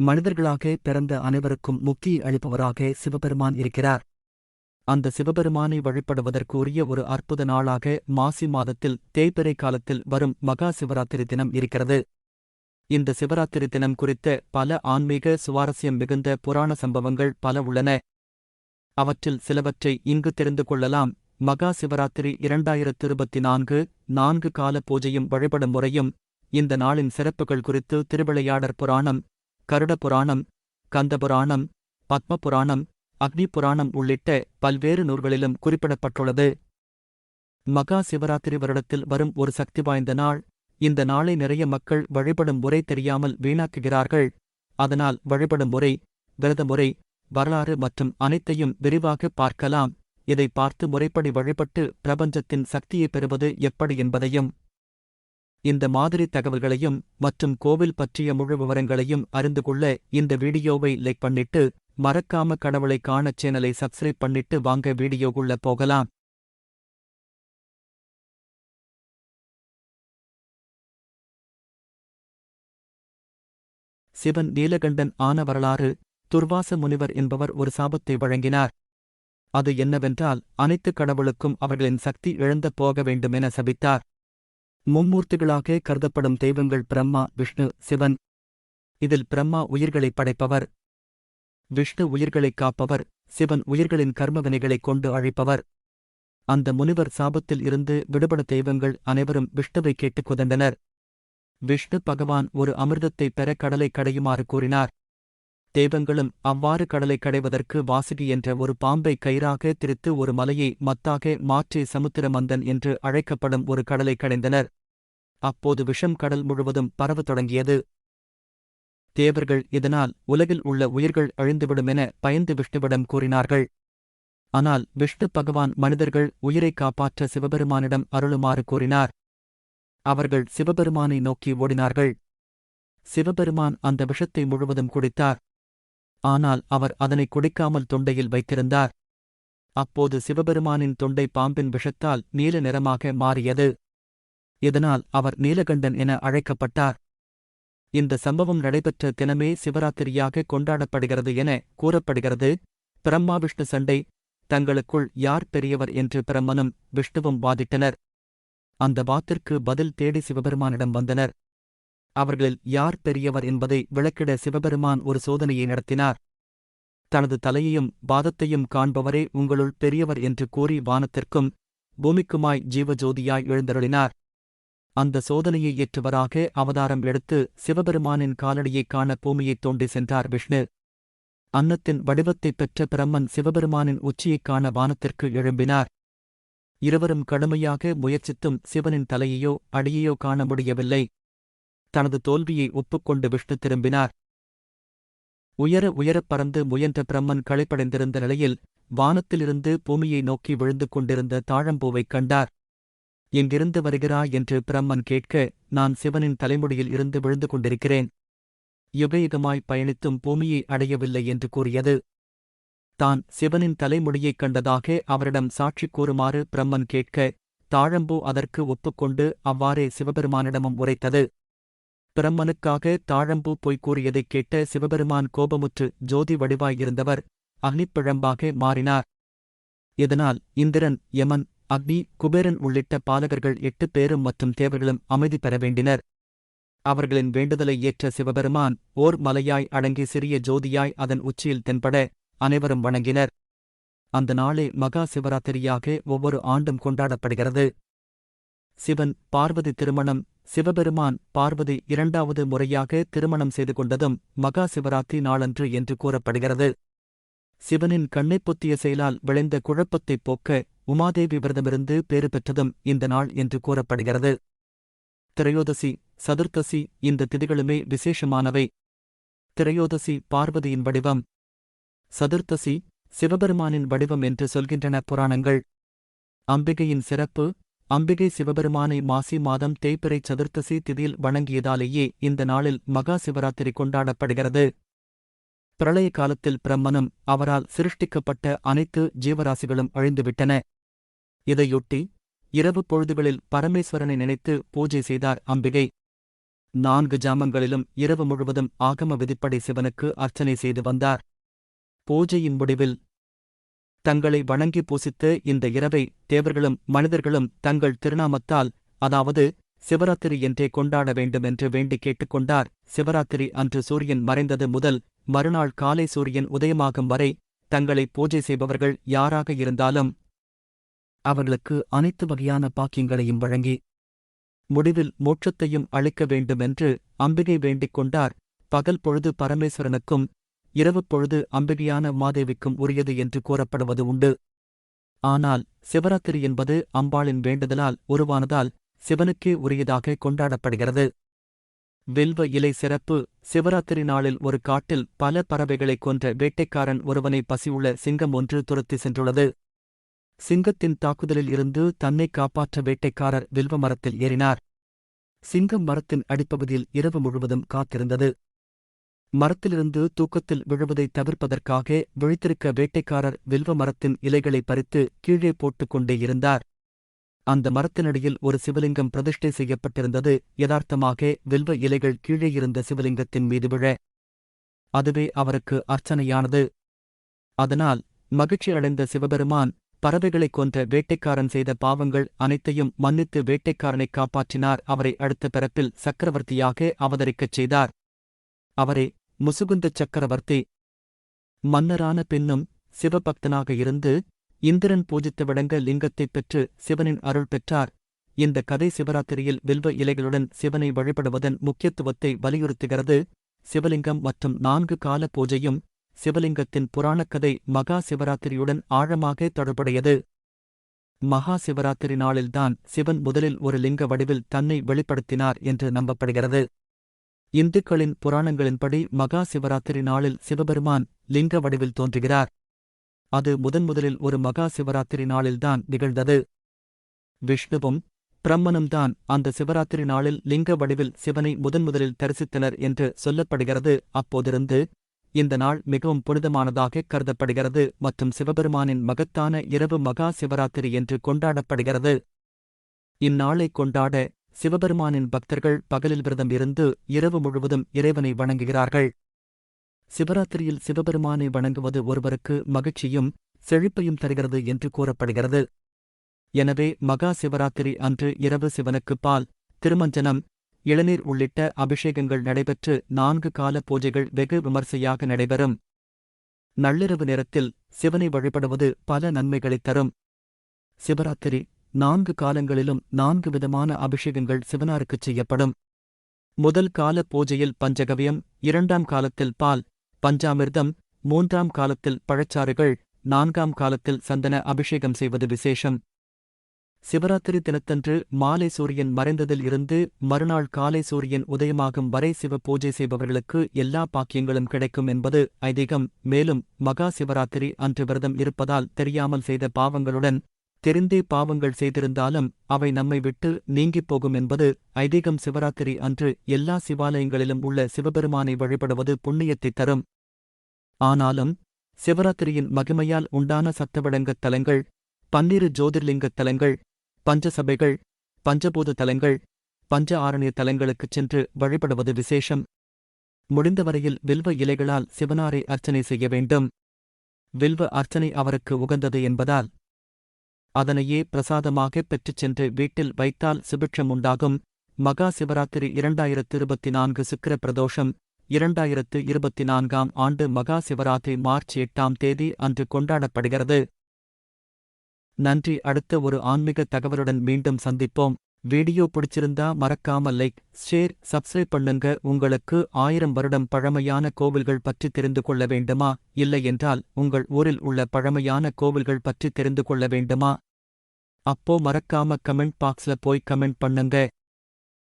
மனிதர்களாக பிறந்த அனைவருக்கும் முக்கிய அளிப்பவராக சிவபெருமான் இருக்கிறார். அந்த சிவபெருமானை வழிபடுவதற்குரிய ஒரு அற்புத நாளாக மாசி மாதத்தில் தேய்பிறை காலத்தில் வரும் மகா சிவராத்திரி தினம் இருக்கிறது. இந்த சிவராத்திரி தினம் குறித்த பல ஆன்மீக சுவாரஸ்யம் மிகுந்த புராண சம்பவங்கள் பல உள்ளன. அவற்றில் சிலவற்றை இங்கு தெரிந்து கொள்ளலாம். மகா சிவராத்திரி இரண்டாயிரத்து இருபத்தி நான்கு நான்கு கால பூஜையும் வழிபடும் முறையும் இந்த நாளின் சிறப்புகள் குறித்து திருவிளையாடற் புராணம் கருட புராணம் கந்த புராணம் பத்ம புராணம் அக்னி புராணம் உள்ளிட்ட பல்வேறு நூல்களிலும் குறிப்பிடப்பட்டுள்ளது. மகா சிவராத்திரி வருடத்தில் வரும் ஒரு சக்தி வாய்ந்த நாள். இந்த நாளை நிறைய மக்கள் வழிபடும் முறை தெரியாமல் வீணாக்குகிறார்கள். அதனால் வழிபடும் முறை விரத முறை வரலாறு மற்றும் அனைத்தையும் விரிவாக பார்க்கலாம். இதை பார்த்து முறைப்படி வழிபட்டு பிரபஞ்சத்தின் சக்தியை பெறுவது எப்படி என்பதையும் இந்த மாதிரி தகவல்களையும் மற்றும் கோவில் பற்றிய முழு விவரங்களையும் அறிந்து கொள்ள இந்த வீடியோவை லைக் பண்ணிட்டு மறக்காம கடவுளை காண சேனலை சப்ஸ்கிரைப் பண்ணிட்டு வாங்க வீடியோக்குள்ள போகலாம். சிவன் நீலகண்டன் ஆன வரலாறு துர்வாச முனிவர் என்பவர் ஒரு சாபத்தை வழங்கினார். அது என்னவென்றால் அனைத்து கடவுளுக்கும் அவர்களின் சக்தி இழந்து போக வேண்டுமென சபித்தார். மும்மூர்த்திகளாக கருதப்படும் தெய்வங்கள் பிரம்மா விஷ்ணு சிவன். இதில் பிரம்மா உயிர்களைப் படைப்பவர். விஷ்ணு உயிர்களைக் காப்பவர். சிவன் உயிர்களின் கர்மவினைகளைக் கொண்டு அழைப்பவர். அந்த முனிவர் சாபத்தில் இருந்து விடுபட தெய்வங்கள் அனைவரும் விஷ்ணுவை கேட்டுக் குதந்தனர் விஷ்ணு பகவான் ஒரு அமிர்தத்தை பெற கடலை கடையுமாறு கூறினார். தேவங்களும் அவ்வாறு கடலை கடைவதற்கு வாசுகி என்ற ஒரு பாம்பை கயிறாக திரித்து ஒரு மலையை மத்தாக மாற்றி சமுத்திரமந்தன் என்று அழைக்கப்படும் ஒரு கடலை கடைந்தனர். அப்போது விஷம் கடல் முழுவதும் பரவத் தொடங்கியது. தேவர்கள் இதனால் உலகில் உள்ள உயிர்கள் அழிந்துவிடுமென பயந்து விஷ்ணுவிடம் கூறினார்கள். ஆனால் விஷ்ணு பகவான் மனிதர்கள் உயிரைக் காப்பாற்ற சிவபெருமானிடம் அருளுமாறு கூறினார். அவர்கள் சிவபெருமானை நோக்கி ஓடினார்கள். சிவபெருமான் அந்த விஷத்தை முழுவதும் குடித்தார். ஆனால் அவர் அதனை குடிக்காமல் தொண்டையில் வைத்திருந்தார். அப்போது சிவபெருமானின் தொண்டை பாம்பின் விஷத்தால் நீல நிறமாக மாறியது. இதனால் அவர் நீலகண்டன் என அழைக்கப்பட்டார். இந்த சம்பவம் நடைபெற்ற தினமே சிவராத்திரியாக கொண்டாடப்படுகிறது என கூறப்படுகிறது. பிரம்மா விஷ்ணு சண்டை தங்களுக்குள் யார் பெரியவர் என்று பிரம்மனும் விஷ்ணுவும் வாதிட்டனர். அந்த வாத்திற்கு பதில் தேடி சிவபெருமானிடம் வந்தனர். அவர்களில் யார் பெரியவர் என்பதை விளக்கிட சிவபெருமான் ஒரு சோதனையை நடத்தினார். தனது தலையையும் பாதத்தையும் காண்பவரே உங்களுள் பெரியவர் என்று கூறி வானத்திற்கும் பூமிக்குமாய் ஜீவஜோதியாய் எழுந்தருளினார். அந்த சோதனையை ஏற்றுவராக அவதாரம் எடுத்து சிவபெருமானின் காலடியைக் காண பூமியைத் தோண்டி சென்றார் விஷ்ணு. அன்னத்தின் வடிவத்தைப் பெற்ற பிரம்மன் சிவபெருமானின் உச்சியைக் காண வானத்திற்கு எழும்பினார். இருவரும் கடுமையாக முயற்சித்தும் சிவனின் தலையையோ அடியையோ காண முடியவில்லை. தனது தோல்வியை ஒப்புக்கொண்டு விஷ்ணு திரும்பினார். உயர உயரப் பறந்து முயன்ற பிரம்மன் களைப்படைந்திருந்த நிலையில் வானத்திலிருந்து பூமியை நோக்கி விழுந்து கொண்டிருந்த தாழம்பூவைக் கண்டார். எங்கிருந்து வருகிறாய்? என்று பிரம்மன் கேட்க நான் சிவனின் தலைமுடியில் இருந்து விழுந்து கொண்டிருக்கிறேன். யுகயுகமாய் பயணித்தும் பூமியை அடையவில்லை என்று கூறியது. தான் சிவனின் தலைமுடியைக் கண்டதாக அவரிடம் சாட்சி கூறுமாறு பிரம்மன் கேட்க தாழம்பூ அதற்கு ஒப்புக்கொண்டு அவ்வாறே சிவபெருமானிடமும் உரைத்தது. பிரம்மனுக்காக தாழம்பூ பொய் கூறியதைக் கேட்ட சிவபெருமான் கோபமுற்று ஜோதி வடிவாயிருந்தவர் அக்னிப்பிழம்பாக மாறினார். இதனால் இந்திரன் யமன் அக்னி குபேரன் உள்ளிட்ட பாலகர்கள் எட்டு பேரும் மற்றும் தேவர்களும் அமைதி பெற வேண்டினர். அவர்களின் வேண்டுதலை ஏற்ற சிவபெருமான் ஓர் மலையாய் அடங்கி சிறிய ஜோதியாய் அதன் உச்சியில் தென்பட அனைவரும் வணங்கினர். அந்த நாளே மகா சிவராத்திரியாக ஒவ்வொரு ஆண்டும் கொண்டாடப்படுகிறது. சிவன் பார்வதி திருமணம் சிவபெருமான் பார்வதி இரண்டாவது முறையாக திருமணம் செய்து கொண்டதும் மகா சிவராத்திரி நாளன்று என்று கூறப்படுகிறது. சிவனின் கண்ணைப் பொத்திய செயலால் விளைந்த குழப்பத்தைப் போக்க உமாதேவி விரதமிருந்து பேறு பெற்றதும் இந்த நாள் என்று கூறப்படுகிறது. திரையோதசி சதுர்த்தசி இந்த திதிகளுமே விசேஷமானவை. திரையோதசி பார்வதியின் வடிவம். சதுர்த்தசி சிவபெருமானின் வடிவம் என்று சொல்கின்றன புராணங்கள். அம்பிகையின் சிறப்பு அம்பிகை சிவபெருமானை மாசி மாதம் தேய்பிறை சதுர்த்தசி திதியில் வணங்கியதாலேயே இந்த நாளில் மகா சிவராத்திரி கொண்டாடப்படுகிறது. பிரளய காலத்தில் பிரம்மனும் அவரால் சிருஷ்டிக்கப்பட்ட அனைத்து ஜீவராசிகளும் அழிந்துவிட்டன. இதையொட்டி இரவு பொழுதுகளில் பரமேஸ்வரனை நினைத்து பூஜை செய்தார் அம்பிகை. நான்கு ஜாமங்களிலும் இரவு முழுவதும் ஆகம விதிப்படை சிவனுக்கு அர்ச்சனை செய்து வந்தார். பூஜையின் முடிவில் தங்களை வணங்கி பூசித்து இந்த இரவை தேவர்களும் மனிதர்களும் தங்கள் திருநாமத்தால் அதாவது சிவராத்திரி என்றே கொண்டாட வேண்டும் என்று வேண்டி கேட்டுக்கொண்டார். சிவராத்திரி அன்று சூரியன் மறைந்தது முதல் மறுநாள் காலை சூரியன் உதயமாகும் வரை தங்களை பூஜை செய்பவர்கள் யாராக இருந்தாலும் அவர்களுக்கு அனைத்து வகையான பாக்கியங்களையும் வழங்கி முடிவில் மோட்சத்தையும் அளிக்க வேண்டுமென்று அம்பிகை வேண்டிக் கொண்டார். பகல் பொழுது பரமேஸ்வரனுக்கும் இரவு பொழுது அம்பிகையான மாதேவிக்கும் உரியது என்று கூறப்படுவது உண்டு. ஆனால் சிவராத்திரி என்பது அம்பாளின் வேண்டுதலால் உருவானதால் சிவனுக்கே உரியதாக கொண்டாடப்படுகிறது. வில்வ இலை சிறப்பு சிவராத்திரி நாளில் ஒரு காட்டில் பல பறவைகளைக் கொன்ற வேட்டைக்காரன் ஒருவனை பசியுள்ள சிங்கம் ஒன்று துரத்தி சென்றுள்ளது. சிங்கத்தின் தாக்குதலில் இருந்து தன்னை காப்பாற்ற வேட்டைக்காரர் வில்வ மரத்தில் ஏறினார். சிங்கம் மரத்தின் அடிப்பகுதியில் இரவு முழுவதும் காத்திருந்தது. மரத்திலிருந்து தூக்கத்தில் விழுவதை தவிர்ப்பதற்காக விழித்திருக்க வேட்டைக்காரர் வில்வ மரத்தின் இலைகளை பறித்து கீழே போட்டுக்கொண்டே இருந்தார். அந்த மரத்தினடியில் ஒரு சிவலிங்கம் பிரதிஷ்டை செய்யப்பட்டிருந்தது. யதார்த்தமாக வில்வ இலைகள் கீழே இருந்த சிவலிங்கத்தின் மீது விழ. அதுவே அவருக்கு அர்ச்சனையானது. அதனால் மகிழ்ச்சி அடைந்த சிவபெருமான் பறவைகளைக் கொன்ற வேட்டைக்காரன் செய்த பாவங்கள் அனைத்தையும் மன்னித்து வேட்டைக்காரனைக் காப்பாற்றினார். அவரை அடுத்த பிறப்பில் சக்கரவர்த்தியாக அவதரிக்கச் செய்தார். அவரே முசுகுந்த சக்கரவர்த்தி. மன்னரான பின்னும் சிவபக்தனாக இருந்து இந்திரன் பூஜித்து விளங்க லிங்கத்தைப் பெற்று சிவனின் அருள் பெற்றார். இந்த கதை சிவராத்திரியில் வில்வ இலைகளுடன் சிவனை வழிபடுவதன் முக்கியத்துவத்தை வலியுறுத்துகிறது. சிவலிங்கம் மற்றும் நான்கு கால பூஜையும் சிவலிங்கத்தின் புராணக்கதை மகா சிவராத்திரியுடன் ஆழமாக தொடர்புடையது. மகா சிவராத்திரி நாளில்தான் சிவன் முதலில் ஒரு லிங்க வடிவில் தன்னை வெளிப்படுத்தினார் என்று நம்பப்படுகிறது. இந்துக்களின் புராணங்களின்படி மகா சிவராத்திரி நாளில் சிவபெருமான் லிங்க வடிவில் தோன்றுகிறார். அது முதன்முதலில் ஒரு மகா சிவராத்திரி நாளில்தான் நிகழ்ந்தது. விஷ்ணுவும் பிரம்மனும்தான் அந்த சிவராத்திரி நாளில் லிங்க வடிவில் சிவனை முதன்முதலில் தரிசித்தனர் என்று சொல்லப்படுகிறது. அப்போதிருந்து இந்த நாள் மிகவும் புனிதமானதாக கருதப்படுகிறது மற்றும் சிவபெருமானின் மகத்தான இரவு மகா சிவராத்திரி என்று கொண்டாடப்படுகிறது. இந்நாளை கொண்டாட சிவபெருமானின் பக்தர்கள் பகலில் விரதம் இருந்து இரவு முழுவதும் இறைவனை வணங்குகிறார்கள். சிவராத்திரியில் சிவபெருமானை வணங்குவது ஒருவருக்கு மகிழ்ச்சியும் செழிப்பையும் தருகிறது என்று கூறப்படுகிறது. எனவே மகா சிவராத்திரி அன்று இரவு சிவனுக்கு பால் திருமஞ்சனம் இளநீர் உள்ளிட்ட அபிஷேகங்கள் நடைபெற்று நான்கு கால பூஜைகள் வெகு விமர்சையாக நடைபெறும். நள்ளிரவு நேரத்தில் சிவனை வழிபடுவது பல நன்மைகளைத் தரும். சிவராத்திரி நான்கு காலங்களிலும் நான்கு விதமான அபிஷேகங்கள் சிவனாருக்குச் செய்யப்படும். முதல் கால பூஜையில் பஞ்சகவியம் இரண்டாம் காலத்தில் பால் பஞ்சாமிர்தம் மூன்றாம் காலத்தில் பழச்சாறுகள் நான்காம் காலத்தில் சந்தன அபிஷேகம் செய்வது விசேஷம். சிவராத்திரி தினத்தன்று மாலை சூரியன் மறைந்ததில் இருந்து மறுநாள் காலை சூரியன் உதயமாகும் வரை சிவ பூஜை செய்பவர்களுக்கு எல்லா பாக்கியங்களும் கிடைக்கும் என்பது ஐதீகம். மேலும் மகா சிவராத்திரி அன்று விரதம் இருப்பதால் தெரியாமல் செய்த பாவங்களுடன் தெரிந்தே பாவங்கள் செய்திருந்தாலும் அவை நம்மை விட்டு நீங்கிப் போகும் என்பது ஐதீகம் சிவராத்திரி அன்று எல்லா சிவாலயங்களிலும் உள்ள சிவபெருமானை வழிபடுவது புண்ணியத்தைத் தரும். ஆனாலும் சிவராத்திரியின் மகிமையால் உண்டான சத்தவிடங்கத் தலங்கள் பன்னிரு ஜோதிர்லிங்கத் தலங்கள் பஞ்சசபைகள் பஞ்சபூத தலங்கள் பஞ்ச ஆரணிய தலங்களுக்குச் சென்று வழிபடுவது விசேஷம். முடிந்தவரையில் வில்வ இலைகளால் சிவனாரை அர்ச்சனை செய்ய வேண்டும். வில்வ அர்ச்சனை அவருக்கு உகந்தது என்பதால் அதனையே பிரசாதமாகப் பெற்றுச் சென்று வீட்டில் வைத்தால் சுபிட்சம் உண்டாகும் மகா சிவராத்திரி இரண்டாயிரத்து இருபத்தி நான்கு சுக்கிர பிரதோஷம் இரண்டாயிரத்து இருபத்தி நான்காம் ஆண்டு மகா சிவராத்திரி மார்ச் எட்டாம் தேதி அன்று கொண்டாடப்படுகிறது. நன்றி. அடுத்த ஒரு ஆன்மீக தகவலுடன் மீண்டும் சந்திப்போம். வீடியோ பிடிச்சிருந்தா மறக்காம லைக் ஷேர் சப்ஸ்கிரைப் பண்ணுங்க. உங்களுக்கு ஆயிரம் வருடம் பழமையான கோவில்கள் பற்றி தெரிந்து கொள்ள வேண்டுமா? இல்லை என்றால் உங்கள் ஊரில் உள்ள பழமையான கோவில்கள் பற்றி தெரிந்து கொள்ள வேண்டுமா? அப்போ மறக்காம கமெண்ட் பாக்ஸ்ல போய் கமெண்ட் பண்ணுங்க.